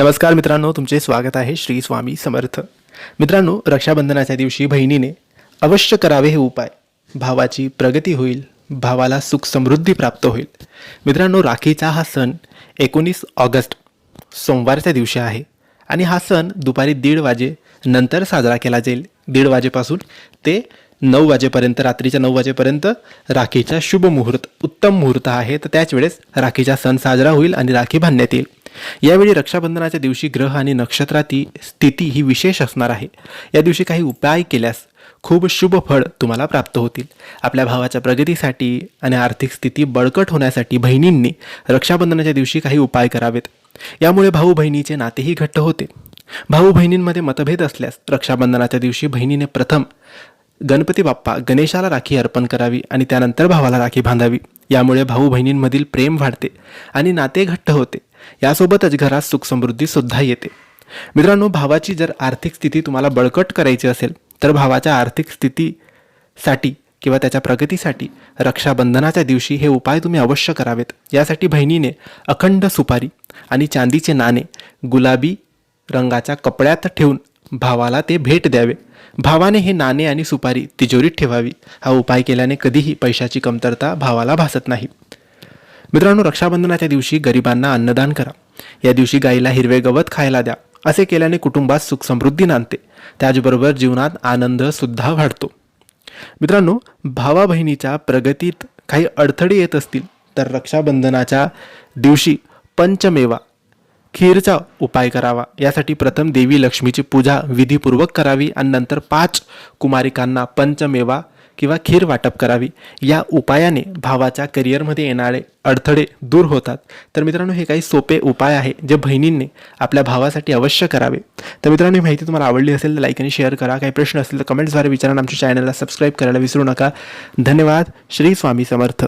नमस्कार मित्रांनो तुमचे स्वागत आहे श्री स्वामी समर्थ. मित्रांनो रक्षाबंधनाच्या दिवशी बहिणीने अवश्य करावे हे उपाय. भावाची प्रगती होईल भावाला सुख समृद्धी प्राप्त होईल. मित्रांनो राखीचा हा सण एकोणीस ऑगस्ट सोमवारच्या दिवशी आहे आणि हा सण दुपारी दीड वाजे नंतर साजरा केला जाईल. दीड वाजेपासून ते नऊ वाजेपर्यंत रात्रीच्या नऊ वाजेपर्यंत राखीचा शुभ मुहूर्त उत्तम मुहूर्त आहे. तर त्याच वेळेस राखीचा सण साजरा होईल आणि राखी बांधण्यात येईल. यावेळी रक्षाबंधनाच्या दिवशी ग्रह आणि नक्षत्राची स्थिती ही विशेष असणार आहे. या दिवशी काही उपाय केल्यास खूप शुभ फळ तुम्हाला प्राप्त होतील. आपल्या भावाच्या प्रगतीसाठी आणि आर्थिक स्थिती बळकट होण्यासाठी बहिणींनी रक्षाबंधनाच्या दिवशी काही उपाय करावेत. यामुळे भाऊ बहिणीचे नातेही घट्ट होते. भाऊ बहिणींमध्ये मतभेद असल्यास रक्षाबंधनाच्या दिवशी बहिणीने प्रथम गणपती बाप्पा गणेशाला राखी अर्पण करावी आणि त्यानंतर भावाला राखी बांधावी. यामुळे भाऊ बहिणींमधील प्रेम वाढते आणि नाते घट्ट होते. यासोबतच घरात सुखसमृद्धी सुद्धा येते. मित्रांनो भावाची जर आर्थिक स्थिती तुम्हाला बळकट करायची असेल तर भावाच्या आर्थिक स्थितीसाठी किंवा त्याच्या प्रगतीसाठी रक्षाबंधनाच्या दिवशी हे उपाय तुम्ही अवश्य करावेत. यासाठी बहिणीने अखंड सुपारी आणि चांदीचे नाणे गुलाबी रंगाच्या कपड्यात ठेवून भावाला ते भेट द्यावे. भावाने हे नाणे आणि सुपारी तिजोरीत ठेवावी. हा उपाय केल्याने कधीही पैशाची कमतरता भावाला भासत नाही. मित्रांनो रक्षाबंधनाच्या दिवशी गरिबांना अन्नदान करा. या दिवशी गाईला हिरवे गवत खायला द्या. असे केल्याने कुटुंबात सुख समृद्धी नांदते. त्याचबरोबर जीवनात आनंद सुद्धा वाढतो. मित्रांनो भावा बहिणीच्या प्रगतीत काही अडथळे येत असतील तर रक्षाबंधनाच्या दिवशी पंचमेवा खीरचा उपाय करावा. यासाठी प्रथम देवी लक्ष्मीची पूजा विधीपूर्वक करावी आणि नंतर पाच कुमारिकांना पंचमेवा किंवा खीर वाटप करावी या उपायाने भावाच्या करिअरमध्ये येणारे अडथळे दूर होतात. तर मित्रांनो हे काही सोपे उपाय आहे जे बहिणींनी आपल्या भावासाठी अवश्य करावे. तर मित्रांनो ही माहिती तुम्हाला आवडली असेल तर लाईक आणि शेअर करा. काही प्रश्न असतील तर कमेंट्सद्वारे विचारा आमच्या चॅनलला सबस्क्राईब करायला विसरू नका. धन्यवाद. श्री स्वामी समर्थ.